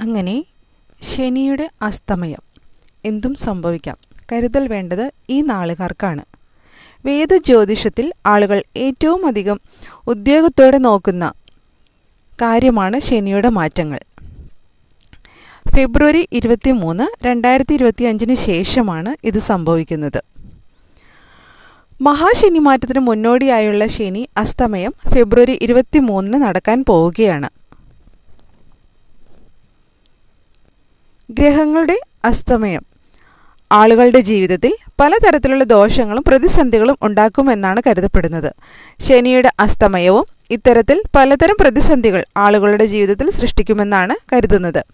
അങ്ങനെ ശനിയുടെ അസ്തമയം എന്തും സംഭവിക്കാം. കരുതൽ വേണ്ടത് ഈ നാളുകാർക്കാണ്. വേദജ്യോതിഷത്തിൽ ആളുകൾ ഏറ്റവും അധികം ഉദ്യോഗത്തോടെ നോക്കുന്ന കാര്യമാണ് ശനിയുടെ മാറ്റങ്ങൾ. ഫെബ്രുവരി ഇരുപത്തി മൂന്ന് രണ്ടായിരത്തി ഇരുപത്തി അഞ്ചിന് ശേഷമാണ് ഇത് സംഭവിക്കുന്നത്. മഹാശനി മാറ്റത്തിന് മുന്നോടിയായുള്ള ശനി അസ്തമയം ഫെബ്രുവരി ഇരുപത്തി മൂന്നിന് നടക്കാൻ പോവുകയാണ്. ഗ്രഹങ്ങളുടെ അസ്തമയം. ആളുകളുടെ ജീവിതത്തിൽ പലതരത്തിലുള്ള ദോഷങ്ങളും പ്രതിസന്ധികളും ഉണ്ടാക്കുമെന്നാണ് കരുതപ്പെടുന്നത്. ശനിയുടെ അസ്തമയവും ഇത്തരത്തിൽ പലതരം പ്രതിസന്ധികൾ ആളുകളുടെ ജീവിതത്തിൽ സൃഷ്ടിക്കുമെന്നാണ് കരുതുന്നത്.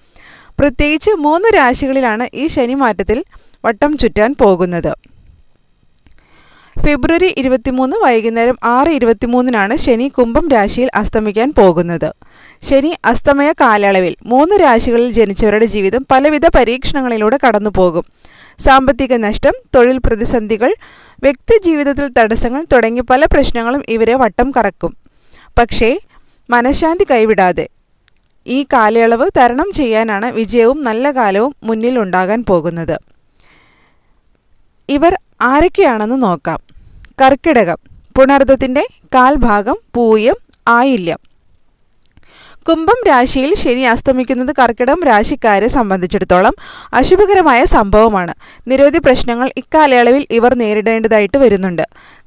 പ്രത്യേകിച്ച് മൂന്ന് രാശികളിലാണ് ഈ ശനി മാറ്റത്തിൽ വട്ടം ചുറ്റാൻ പോകുന്നത്. ഫെബ്രുവരി ഇരുപത്തിമൂന്ന് വൈകുന്നേരം ആറ് ഇരുപത്തിമൂന്നിനാണ് ശനി കുംഭം രാശിയിൽ അസ്തമിക്കാൻ പോകുന്നത്. ശനി അസ്തമയ കാലയളവിൽ മൂന്ന് രാശികളിൽ ജനിച്ചവരുടെ ജീവിതം പലവിധ പരീക്ഷണങ്ങളിലൂടെ കടന്നുപോകും. സാമ്പത്തിക നഷ്ടം തൊഴിൽ പ്രതിസന്ധികൾ വ്യക്തി ജീവിതത്തിൽ തടസ്സങ്ങൾ തുടങ്ങി പല പ്രശ്നങ്ങളും ഇവരെ വട്ടം കറക്കും. പക്ഷേ മനഃശാന്തി കൈവിടാതെ ഈ കാലയളവ് തരണം ചെയ്യാനാണ് വിജയവും നല്ല കാലവും മുന്നിൽ ഉണ്ടാകാൻ പോകുന്നത്. ഇവർ ആരൊക്കെയാണെന്ന് നോക്കാം. കർക്കിടകം. പുണർദത്തിന്റെ കാൽഭാഗം പൂയം ആയില്യം. കുംഭം രാശിയിൽ ശനി അസ്തമിക്കുന്നത് കർക്കിടകം രാശിക്കാരെ സംബന്ധിച്ചിടത്തോളം അശുഭകരമായ സംഭവമാണ്. നിരവധി പ്രശ്നങ്ങൾ ഇക്കാലയളവിൽ ഇവർ നേരിടേണ്ടതായിട്ട് വരുന്നുണ്ട്.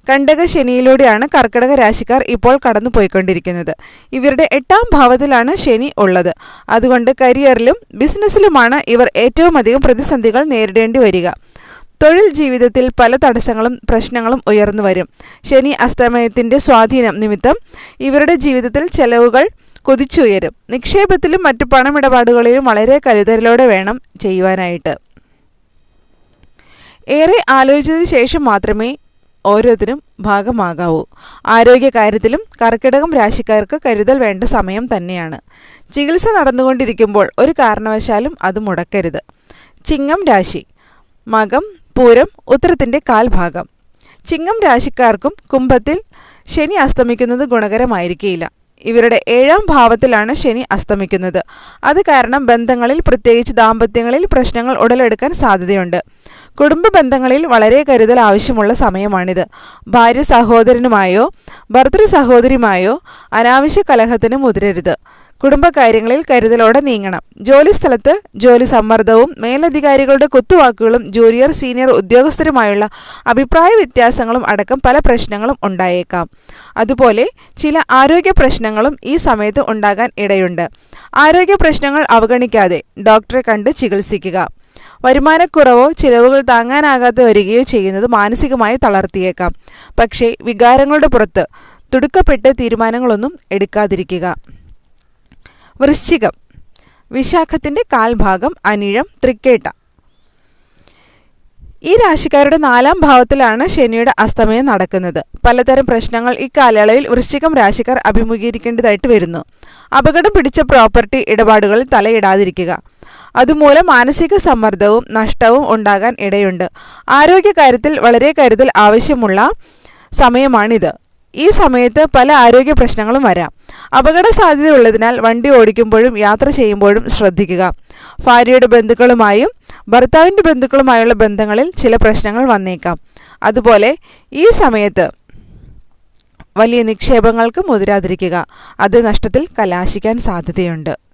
കണ്ടക ശനിയിലൂടെയാണ് കർക്കിടക രാശിക്കാർ ഇപ്പോൾ കടന്നു പോയിക്കൊണ്ടിരിക്കുന്നത് ഇവരുടെ എട്ടാം ഭാവത്തിലാണ് ശനി ഉള്ളത്. അതുകൊണ്ട് കരിയറിലും ബിസിനസ്സിലുമാണ് ഇവർ ഏറ്റവും അധികം പ്രതിസന്ധികൾ നേരിടേണ്ടി വരിക. തൊഴിൽ ജീവിതത്തിൽ പല തടസ്സങ്ങളും പ്രശ്നങ്ങളും ഉയർന്നു വരും. ശനി അസ്തമയത്തിന്റെ സ്വാധീനം നിമിത്തം ഇവരുടെ ജീവിതത്തിൽ ചെലവുകൾ കൊതിച്ചുയരും. നിക്ഷേപത്തിലും മറ്റു പണമിടപാടുകളിലും വളരെ കരുതലോടെ വേണം ചെയ്യുവാനായിട്ട്. ഏറെ ആലോചിച്ചതിന് ശേഷം മാത്രമേ ഓരോരുത്തരും ഭാഗമാകാവൂ. ആരോഗ്യകാര്യത്തിലും കർക്കിടകം രാശിക്കാർക്ക് കരുതൽ വേണ്ട സമയം തന്നെയാണ്. ചികിത്സ നടന്നുകൊണ്ടിരിക്കുമ്പോൾ ഒരു കാരണവശാലും അത് മുടക്കരുത്. ചിങ്ങം രാശി. മകം പൂരം ഉത്തരത്തിന്റെ കാൽഭാഗം. ചിങ്ങം രാശിക്കാർക്കും കുംഭത്തിൽ ശനി അസ്തമിക്കുന്നത് ഗുണകരമായിരിക്കില്ല ഇവരുടെ ഏഴാം ഭാവത്തിലാണ് ശനി അസ്തമിക്കുന്നത്. അത് കാരണം ബന്ധങ്ങളിൽ പ്രത്യേകിച്ച് ദാമ്പത്യങ്ങളിൽ പ്രശ്നങ്ങൾ ഉടലെടുക്കാൻ സാധ്യതയുണ്ട്. കുടുംബ ബന്ധങ്ങളിൽ വളരെ കരുതൽ ആവശ്യമുള്ള സമയമാണിത്. ഭാര്യ സഹോദരനുമായോ ഭർത്തൃ സഹോദരിമായോ അനാവശ്യ കലഹത്തിന് മുതിരരുത്. കുടുംബകാര്യങ്ങളിൽ കരുതലോടെ നീങ്ങണം. ജോലിസ്ഥലത്ത് ജോലി സമ്മർദ്ദവും മേലധികാരികളുടെ കുത്തുവാക്കുകളും ജൂനിയർ സീനിയർ ഉദ്യോഗസ്ഥരുമായുള്ള അഭിപ്രായ വ്യത്യാസങ്ങളും അടക്കം പല പ്രശ്നങ്ങളും ഉണ്ടായേക്കാം. അതുപോലെ ചില ആരോഗ്യ പ്രശ്നങ്ങളും ഈ സമയത്ത് ഉണ്ടാകാൻ ഇടയുണ്ട്. ആരോഗ്യ പ്രശ്നങ്ങൾ അവഗണിക്കാതെ ഡോക്ടറെ കണ്ട് ചികിത്സിക്കുക. വരുമാനക്കുറവോ ചിലവുകൾ താങ്ങാനാകാതെ വരികയോ ചെയ്യുന്നത് മാനസികമായി തളർത്തിയേക്കാം. പക്ഷേ വികാരങ്ങളുടെ പുറത്ത് തുടുക്കപ്പെട്ട് തീരുമാനങ്ങളൊന്നും എടുക്കാതിരിക്കുക. വൃശ്ചികം. വിശാഖത്തിന്റെ കാൽഭാഗം അനിഴം തൃക്കേട്ട. ഈ രാശിക്കാരുടെ നാലാം ഭാവത്തിലാണ് ശനിയുടെ അസ്തമയം നടക്കുന്നത്. പലതരം പ്രശ്നങ്ങൾ ഈ കാലയളവിൽ വൃശ്ചികം രാശിക്കാർ അഭിമുഖീകരിക്കേണ്ടതായിട്ട് വരുന്നു. അപകടം പിടിച്ച പ്രോപ്പർട്ടി ഇടപാടുകളിൽ തലയിടാതിരിക്കുക. അതുമൂലം മാനസിക സമ്മർദ്ദവും നഷ്ടവും ഉണ്ടാകാൻ ഇടയുണ്ട്. ആരോഗ്യകാര്യത്തിൽ വളരെ കരുതൽ ആവശ്യമുള്ള സമയമാണിത്. ഈ സമയത്ത് പല ആരോഗ്യ പ്രശ്നങ്ങളും വരാം. അപകട സാധ്യത ഉള്ളതിനാൽ വണ്ടി ഓടിക്കുമ്പോഴും യാത്ര ചെയ്യുമ്പോഴും ശ്രദ്ധിക്കുക. ഭാര്യയുടെ ബന്ധുക്കളുമായും ഭർത്താവിന്റെ ബന്ധുക്കളുമായുള്ള ബന്ധങ്ങളിൽ ചില പ്രശ്നങ്ങൾ വന്നേക്കാം. അതുപോലെ ഈ സമയത്ത് വലിയ നിക്ഷേപങ്ങൾക്ക് മുതിരാതിരിക്കുക. അത് നഷ്ടത്തിൽ കലാശിക്കാൻ സാധ്യതയുണ്ട്.